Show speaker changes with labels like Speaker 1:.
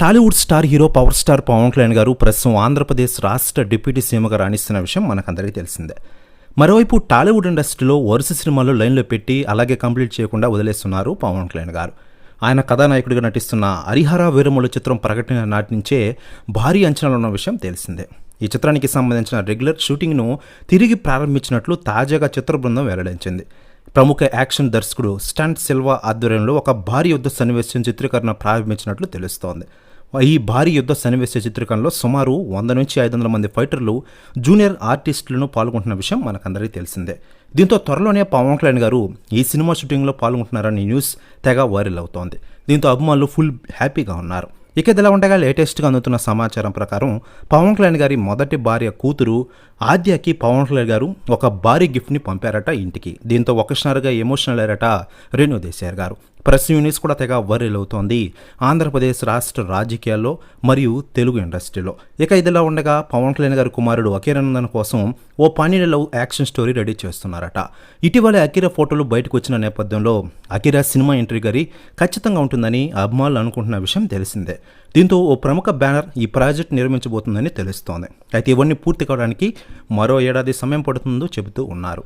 Speaker 1: Tollywood star hero power star Pawan Kalyan garu ప్రస్తుతం ఆంధ్రప్రదేశ్ రాష్ట్ర deputy సీఎంగా రాణిస్తున్న విషయం మనకందరికీ తెలిసిందే. మరోవైపు టాలీవుడ్ ఇండస్ట్రీలో వరుస సినిమాలు లైన్లో పెట్టి అలాగే కంప్లీట్ చేయకుండా వదిలేస్తున్నారు పవన్ కళ్యాణ్ గారు. ఆయన కథానాయకుడిగా నటిస్తున్న హరిహర వీరముల చిత్రం ప్రకటన నాటి నుంచే భారీ అంచనాలు ఉన్న విషయం తెలిసిందే. ఈ చిత్రానికి సంబంధించిన రెగ్యులర్ షూటింగ్ను తిరిగి ప్రారంభించినట్లు తాజాగా చిత్ర బృందం వెల్లడించింది. ప్రముఖ యాక్షన్ దర్శకుడు స్టంట్ సిల్వా ఆధ్వర్యంలో ఒక భారీ యుద్ధ సన్నివేశం చిత్రీకరణ ప్రారంభించినట్లు తెలుస్తోంది. ఈ భారీ యుద్ధ సన్నివేశ చిత్రీకరణలో సుమారు వంద నుంచి ఐదు వందల మంది ఫైటర్లు జూనియర్ ఆర్టిస్టులను పాల్గొంటున్న విషయం మనకందరికీ తెలిసిందే. దీంతో త్వరలోనే పవన్ కళ్యాణ్ గారు ఈ సినిమా షూటింగ్లో పాల్గొంటున్నారని న్యూస్ తెగ వైరల్ అవుతోంది. దీంతో అభిమానులు ఫుల్ హ్యాపీగా ఉన్నారు. ఇక ఇదిలా ఉండగా లేటెస్ట్గా అందుతున్న సమాచారం ప్రకారం పవన్ కళ్యాణ్ గారి మొదటి భార్య కూతురు ఆద్యకి పవన్ కళ్యాణ్ గారు ఒక భారీ గిఫ్ట్ని పంపారట ఇంటికి. దీంతో ఒకసారిగా ఎమోషనల్ అయ్యారట రేణు దేశాయ్ గారు. ప్రెస్ యూనిస్ కూడా తెగ వర్రీల్ అవుతోంది. ఆంధ్రప్రదేశ్ రాష్ట్ర రాజకీయాల్లో మరియు తెలుగు ఇండస్ట్రీలో. ఇక ఇదిలా ఉండగా పవన్ కళ్యాణ్ గారి కుమారుడు అఖీరానందన్ కోసం ఓ పన్నెండు లవ్ యాక్షన్ స్టోరీ రెడీ చేస్తున్నారట. ఇటీవల అఖీరా ఫోటోలు బయటకు వచ్చిన నేపథ్యంలో అఖీరా సినిమా ఎంట్రీ గారి ఖచ్చితంగా ఉంటుందని అభిమానులు అనుకుంటున్న విషయం తెలిసిందే. దీంతో ఓ ప్రముఖ బ్యానర్ ఈ ప్రాజెక్ట్ నిర్మించబోతుందని తెలుస్తోంది. అయితే ఇవన్నీ పూర్తి కావడానికి మరో ఏడాది సమయం పడుతుందో చెబుతూ ఉన్నారు.